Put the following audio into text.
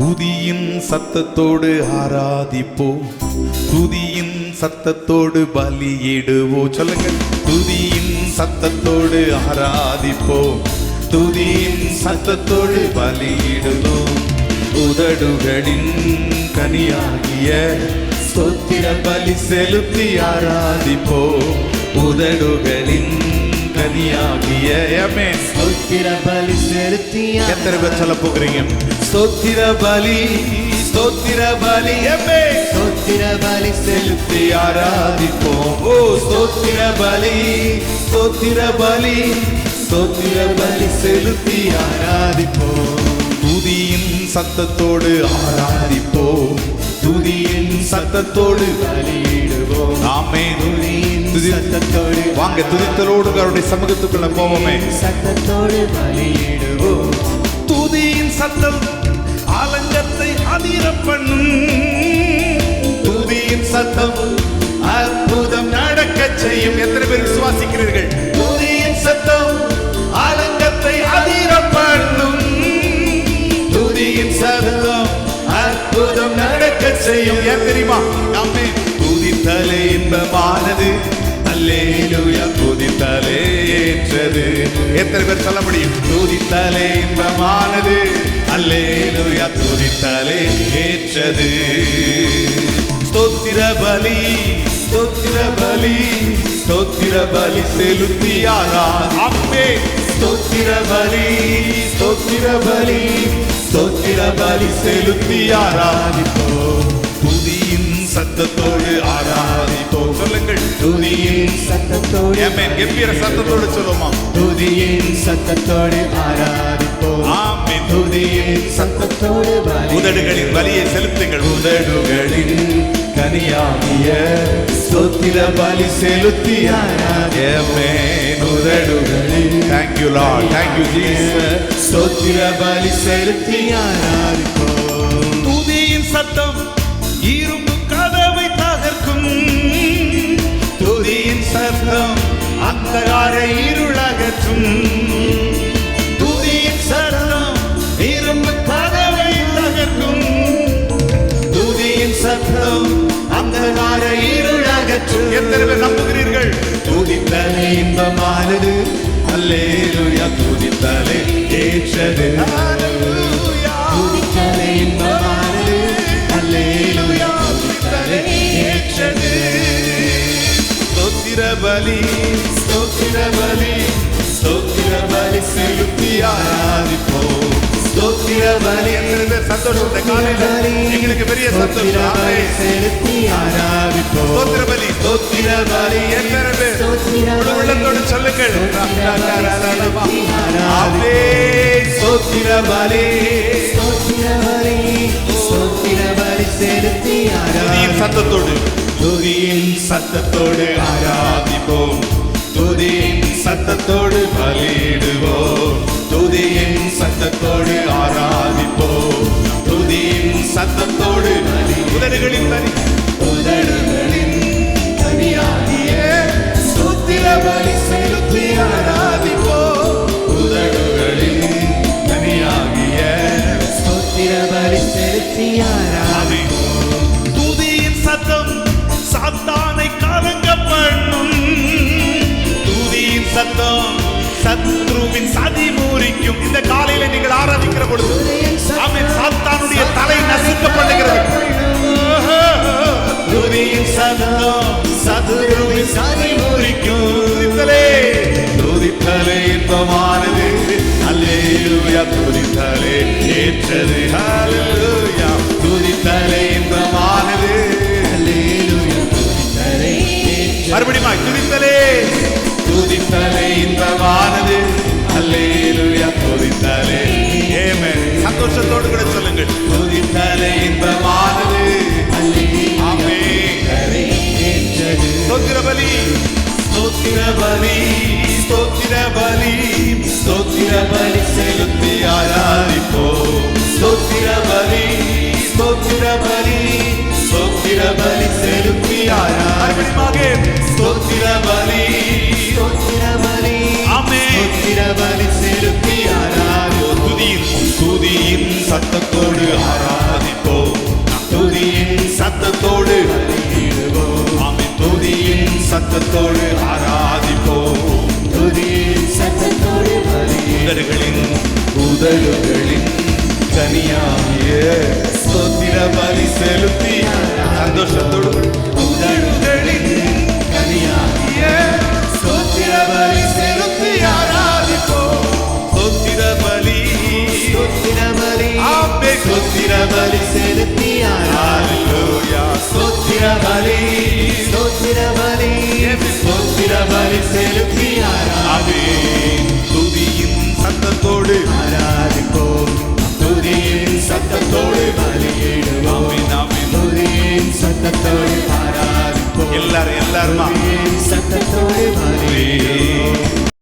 துதியின் சத்தத்தோடு ஆராதிப்போம் துதியின் சத்தத்தோடு பலியிடுவோம் சொல்லுங்க. துதியின் சத்தத்தோடு ஆராதிப்போம் துதியின் சத்தத்தோடு பலியிடுவோம் உதடுகளின் கனியாகிய சொத்திர பலி செலுத்தி ஆராதிப்போம் உதடுகளின் கனியாகிய ஆமென். ஸ்தோத்திர பலி செலுத்தியா? எத்தனை பேர் சொல்ல போகிறீங்க? ஸ்தோத்திர பலி ஸ்தோத்திர பலி. ஸ்தோத்திர பலி செலுத்தி செலுத்தி ஆராதிப்போம். ஓ ஸ்தோத்திர பலி ஸ்தோத்திர பலி ஸ்தோத்திர பலி செலுத்தி ஆராதிப்போம். துதியின் சத்தத்தோடு ஆராதிப்போம். துதியின் சத்தத்தோடு பலியிடுவோம். நாமே சத்தத்தோடு வாங்க துதித்தலோடு அவருடைய சமூகத்துக்குள்ள போவோமே. சத்தத்தோடு பலியிடுவோம். துதியின் சத்தம் ஆலங்கத்தை அதிர பண்ணும். துதியின் சத்தம் அற்புதம் நடக்க செய்யும். எத்தனை பேர் விசுவாசிக்கிறீர்கள்? செய்யும் ஏன் தெரியுமா? நம்மை துதித்தலே இன்பமானது. அல்லேலூயா. துதித்தலே ஏற்றது. எத்தனை பேர் சொல்ல முடியும்? துதித்தலே இன்பமானது. அல்லேலூயா. துதித்தலே ஏற்றது. ஸ்தோத்திர பலி ஸ்தோத்திர பலி ஸ்தோத்திர பலி செலுத்தி ஆராதே ஸ்தோத்திர பலி ஸ்தோத்திர பலி ஸ்தோத்திர பலி செலுத்தி ஆராதிப்போம் துதியின் சத்தத்தோடு ஆராதிப்போம் சொல்லுங்கள் துதியின் சத்தத்தோடு ஆமென் கம்பீர சத்தத்தோடு சொல்லுமா? துதியின் சத்தத்தோடு ஆராதிப்போம் ஆமென். துதியின் சத்தத்தோடு உதடுகளின் வலியை செலுத்துங்கள். உதடுகளின் கனியாகிய ஸ்தோத்திர பலி செலுத்தி thank you lord. Thank you jesus. ஸ்தோத்திர பலி செலுத்தி ஆராதிப்போம் துதியின் சத்தம் அந்தகார இருளகற்றும். துதியின் சத்தம் இரும்பு கதவை தகர்க்கும் துதியின் சத்தம் அந்தகார இருளகற்றும். எத்தனை பேர் நம்புகிறீர்கள்? துதித்தலே இன்பமானது. அல்லேலூயா துதித்தலே ஏற்றது. துதித்தலே இன்பமானது. அல்லேலூயா துதித்தலே ஏற்றது. ஸ்தோத்திர பலி ஆராதிப்போம். ஸ்தோத்திர பலி எங்களுக்கு பெரிய சந்தோஷம் செலுத்தி ஆராதிப்போம் ஸ்தோத்திர பலி ஸ்தோத்திர பலி எத்தனை உள்ளத்தோடு சொல்லுங்கள் ஆமே ஸ்தோத்திர பலி ஸ்தோத்திர பலி ஸ்தோத்திர பலி செலுத்தி ஆராதிப்போம் சத்தத்தோடு துதியின் சத்தத்தோடு ஆராதிப்போம் துதியின் சத்தத்தோடு பலியிடுவோம். துதியின் சத்தத்தோடு ஆராதிப்போம் துதியின் சத்தத்தோடு உதடுகளின் பலி உதடுகளின் கனியாகிய ஸ்தோத்திர பலி செலுத்தி ஆராதிப்போம் உதடுகளின் கனியாகிய ஸ்தோத்திர பலி செலுத்தி ஆராதிப்போம் ஆமென். துதியின் சத்தம் சாத்தானை கலங்க பண்ணும் துதியின் சத்தம் சத்ருவின் சதி முறிக்கும் இந்த காலையில நீங்கள் ஆராதிக்கிற பொழுது ஆமென். சாத்தானுடைய தலை நசுக்கப்படுகிறது. துதியின் சத்தம் சத்ருவின் சதி முறிக்கும். துதித்தலே. துதித்தலே இன்பமானது. அல்லேலூயா. துதித்தலே ஏற்றது. சந்தோஷத்தோடு கூட சொல்லுங்கள். துதித்தலே இன்பமானது. ஏற்றது ஸ்தோத்திர பலி. ஸ்தோத்திர பலி ஸ்தோத்திர பலி ஸ்தோத்திர பலி செலுத்தி ஆராதிப்போம் ஸ்தோத்திர பலி ஸ்தோத்திர பலி ஸ்தோத்திர பலி செலுத்தி ஆராதிப்போம் ஸ்தோத்திர பலி ஸ்தோத்திர பலி ஆமென். ஸ்தோத்திர பலி சத்தத்தோடு ஆராதிப்போம் துதியின் சத்தத்தோடு ஆமை துதியின் சத்தத்தோடு ஆராதிப்போம் துதியின் சத்தத்தோடு உதடுகளின் உதடுகளின் கனியாகிய பலி செலுத்தி பலி செலுத்தியார் சோத்திர பலி சோத்திர பலி சோத்திர பலி செலுத்தியார் அதே துதியின் சத்தத்தோடு ஆராதிப்போம் துதியின் சத்தத்தோடு பலியிடுவோம் துதியின் சத்தத்தோடு ஆராதிப்போம் எல்லாரும் எல்லாருமா சத்தத்தோடு பலி